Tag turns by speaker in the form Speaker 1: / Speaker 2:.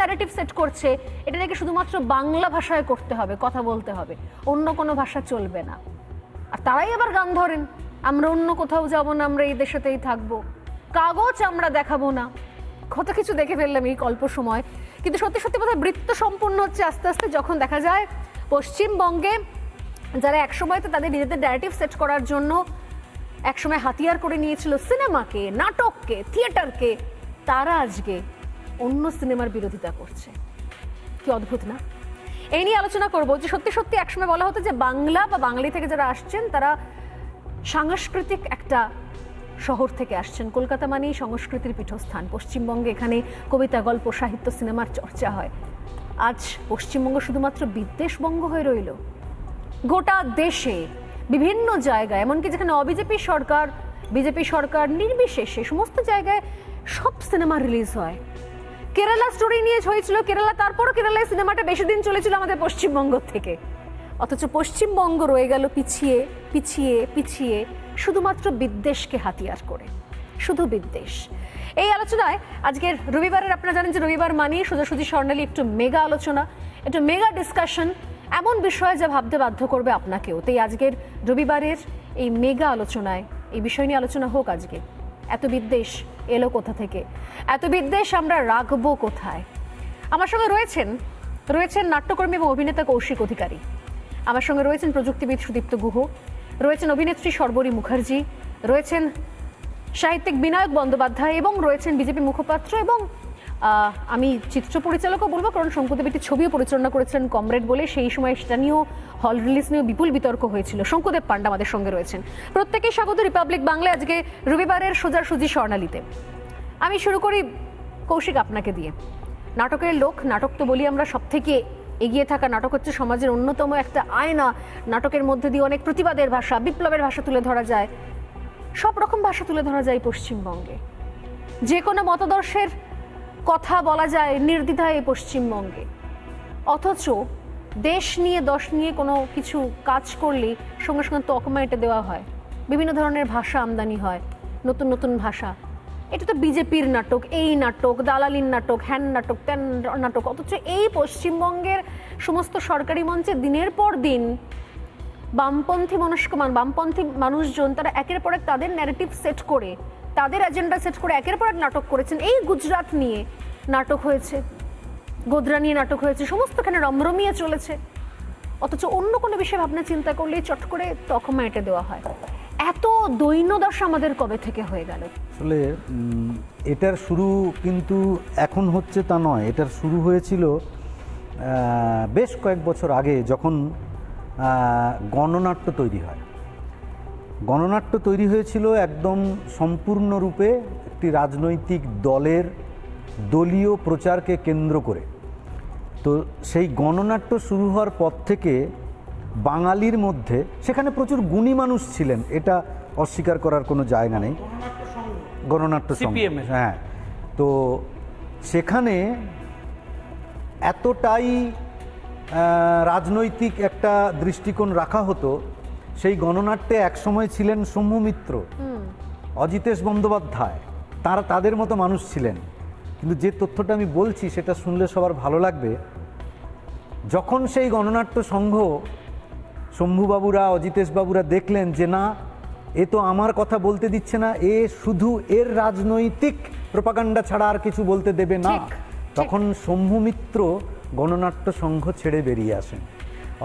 Speaker 1: Narrative set করছে, এটা নাকি শুধুমাত্র বাংলা ভাষায় করতে হবে, কথা বলতে হবে। অন্য কোনো ভাষা চলবে না। আর তারাই আবার গান ধরেন, আমরা অন্য কোথাও যাব না, আমরা এই দেশেতেই থাকব। কাগজ আমরা দেখাবো না। কত কিছু দেখে ফেললাম এই অল্প সময়। কিন্তু সত্যি সত্যি বোধহয় বৃত্ত সম্পূর্ণ হচ্ছে আস্তে আস্তে, যখন দেখা যায় পশ্চিমবঙ্গে যারা একসময় তো তাদের নিজেদের ন্যারেটিভ সেট করার জন্য একসময় হাতিয়ার করে নিয়েছিল সিনেমাকে, নাটককে থিয়েটারকে তারা আজকে অন্য সিনেমার বিরোধিতা করছে। কি অদ্ভুত না? এই নিয়ে আলোচনা করব যে সত্যি সত্যি একসময় বলা হতো যে বাংলা বা বাঙালি থেকে যারা আসছেন, তারা সাংস্কৃতিক একটা শহর থেকে আসছেন। কলকাতা মানেই সংস্কৃতির পীঠস্থান। পশ্চিমবঙ্গে এখানে কবিতা, গল্প, সাহিত্য, সিনেমার চর্চা হয়। আজ পশ্চিমবঙ্গ শুধুমাত্র বিদ্বেষবঙ্গ হয়ে রইল। গোটা দেশে, বিভিন্ন জায়গায়, এমনকি যেখানে অবিজেপি সরকার, বিজেপি সরকার নির্বিশেষে, সমস্ত জায়গায় সব সিনেমা রিলিজ হয়। কেরালা স্টোরি নিয়ে হয়েছিল কেরালা, তারপরও কেরালায় সিনেমাটা বেশি দিন চলেছিল আমাদের পশ্চিমবঙ্গ থেকে। অথচ পশ্চিমবঙ্গ রয়ে গেল পিছিয়ে পিছিয়ে পিছিয়ে, শুধুমাত্র বিদ্বেষকে হাতিয়ার করে। শুধু বিদ্বেষ। এই আলোচনায় আজকের রবিবারের, আপনারা জানেন যে রবিবার মানেই সোজাসুজি স্বর্ণালী একটু মেগা আলোচনা, একটু মেগা ডিসকাশন এমন বিষয় যা ভাবতে বাধ্য করবে আপনাকেও। তাই আজকের রবিবারের এই মেগা আলোচনায়, এই বিষয় নিয়ে আলোচনা হোক আজকে। এত বিদ্বেষ এলো কোথা থেকে? এত বিদ্বেষ আমরা রাখব কোথায়? আমার সঙ্গে রয়েছেন রয়েছেন নাট্যকর্মী এবং অভিনেতা কৌশিক অধিকারী। আমার সঙ্গে রয়েছেন প্রযুক্তিবিদ সুদীপ্ত গুহ, রয়েছেন অভিনেত্রী সর্বরী মুখার্জি, রয়েছেন সাহিত্যিক বিনায়ক বন্দ্যোপাধ্যায় এবং রয়েছেন বিজেপি মুখপাত্র এবং আমি চিত্র পরিচালকও বলব, কারণ শঙ্কুদেব একটি ছবিও পরিচালনা করেছিলেন কমরেড বলে। সেই সময় সেটা নিয়েও হল রিলিজ নিয়েও বিপুল বিতর্ক হয়েছিল। শঙ্কুদেব পান্ডা আমাদের সঙ্গে রয়েছেন। প্রত্যেকেই স্বাগত রিপাবলিক বাংলায় আজকে রবিবারের সোজাসুজি স্বর্ণালীতে। আমি শুরু করি কৌশিক আপনাকে দিয়ে। নাটকের লোক, নাটক তো বলি আমরা সব থেকে এগিয়ে থাকা নাটক হচ্ছে সমাজের অন্যতম একটা আয়না। নাটকের মধ্যে দিয়ে অনেক প্রতিবাদের ভাষা, বিপ্লবের ভাষা তুলে ধরা যায়। সব রকম ভাষা তুলে ধরা যায় পশ্চিমবঙ্গে। যে কোনো মতাদর্শের কথা বলা যায় নির্দ্বিধায় এই পশ্চিমবঙ্গে। অথচ দেশ নিয়ে, দশ নিয়ে কোনো কিছু কাজ করলেই সঙ্গে সঙ্গে তকমা এঁটে দেওয়া হয়। বিভিন্ন ধরনের ভাষা আমদানি হয়, নতুন নতুন ভাষা। এটা তো বিজেপির নাটক, এই নাটক, দালালির নাটক, হ্যান নাটক, ত্যান নাটক, অথচ এই পশ্চিমবঙ্গের সমস্ত সরকারি মঞ্চে দিনের পর দিন বামপন্থী মনস্কমান বামপন্থী মানুষজন, তারা একের পর এক তাদের ন্যারেটিভ সেট করে। তাদের এজেন্ডা সেট করে একের পর এক নাটক করেছেন। এই গুজরাট নিয়ে নাটক হয়েছে গোদরা নিয়ে নাটক হয়েছে, সমস্তখানে রমরমিয়ে চলেছে। অথচ অন্য কোনো বিষয়ে ভাবনা চিন্তা করলে চট করে তখমা এঁটে দেওয়া হয়। এত দৈন্যদশা আমাদের কবে থেকে হয়ে গেল?
Speaker 2: আসলে এটার শুরু কিন্তু এখন হচ্ছে তা নয়। এটার শুরু হয়েছিল বেশ কয়েক বছর আগে যখন গণনাট্য তৈরি হয়। গণনাট্য তৈরি হয়েছিল একদম সম্পূর্ণরূপে একটি রাজনৈতিক দলের দলীয় প্রচারকে কেন্দ্র করে। তো সেই গণনাট্য শুরু হওয়ার পর থেকে বাঙালির মধ্যে সেখানে প্রচুর গুণী মানুষ ছিলেন এটা অস্বীকার করার কোনো জায়গা নেই। গণনাট্য হ্যাঁ। তো সেখানে এতটাই রাজনৈতিক একটা দৃষ্টিকোণ রাখা হতো সেই গণনাট্যে একসময় ছিলেন সৌম্য মিত্র অজিতেশ বন্দ্যোপাধ্যায়। তারা তাদের মতো মানুষ ছিলেন। কিন্তু যে তথ্যটা আমি বলছি সেটা শুনলে সবার ভালো লাগবে। যখন সেই গণনাট্য সংঘ শম্ভুবাবুরা অজিতেশ বাবুরা দেখলেন যে না এ তো আমার কথা বলতে দিচ্ছে না এ শুধু এর রাজনৈতিক প্রপাগান্ডা ছাড়া আর কিছু বলতে দেবে না তখন শম্ভু মিত্র গণনাট্য সংঘ ছেড়ে বেরিয়ে আসেন।